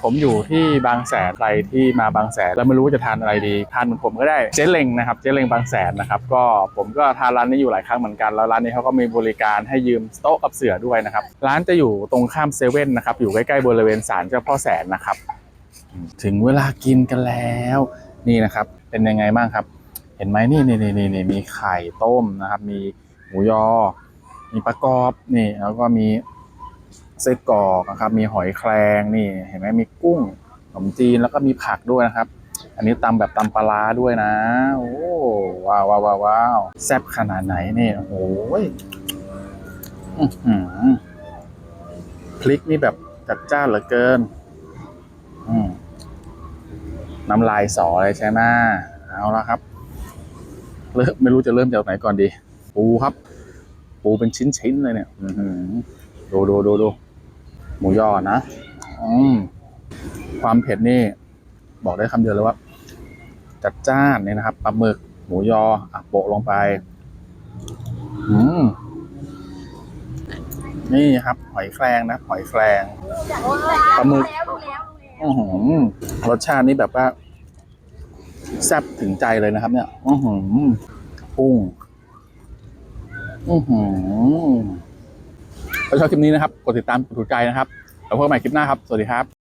ผมอยู่ที่บางแสนใครที่มาบางแสนแล้วไม่รู้จะทานอะไรดีทานเหมือนผมก็ได้เจ๊เล้งนะครับเจ๊เล้งบางแสนนะครับก็ผมก็ทานร้านนี้อยู่หลายครั้งเหมือนกันแล้วร้านนี้เขาก็มีบริการให้ยืมโต๊ะกับเสือด้วยนะครับร้านจะอยู่ตรงข้ามเซเว่นนะครับอยู่ใกล้ๆบริเวณศาลเจ้าพ่อแสนนะครับ ถึงเวลากินกันแล้วนี่นะครับเป็นยังไงบ้างครับ เห็นไหมนี่นี่นี่นี่นี่มีไข่ต้มนะครับ มีหมูยอ มีปลากรอบนี่แล้วก็มี ไส้กรอกนะครับ มีหอยแครงนี่เห็นไหมมีกุ้งขนมจีนแล้วก็มีผักด้วยนะครับ อันนี้ตำแบบตำปลาด้วยนะ โอ้ว้าวว้าวว้าวแซ่บขนาดไหนนี่โอ้โหยอื้อหือพริกนี่แบบจัดจ้านเหลือเกินน้ำลายสอเลยใช่ไหมเอาละครับเริ่มไม่รู้จะเริ่มจากไหนก่อนดี ปูครับ ปูเป็นชิ้นๆเลยเนี่ยดูดูดูดู หมูยอนะอืมความเผ็ดนี่ บอกได้คำเดียวเลยว่า จัดจ้านเนี่ยนะครับปลาหมึก หมูยออะโปะลงไป อืมนี่ครับ หอยแครงนะ หอยแครงปลาหมึกอือหือรสชาตินี่แบบว่าแซ่บถึงใจเลยนะครับ เนี่ยอือหือกุ้งอือหือ ถ้าชอบคลิปนี้นะครับ กดติดตามกดถูกใจนะครับแล้วพบกันใหม่คลิปหน้าครับ สวัสดีครับ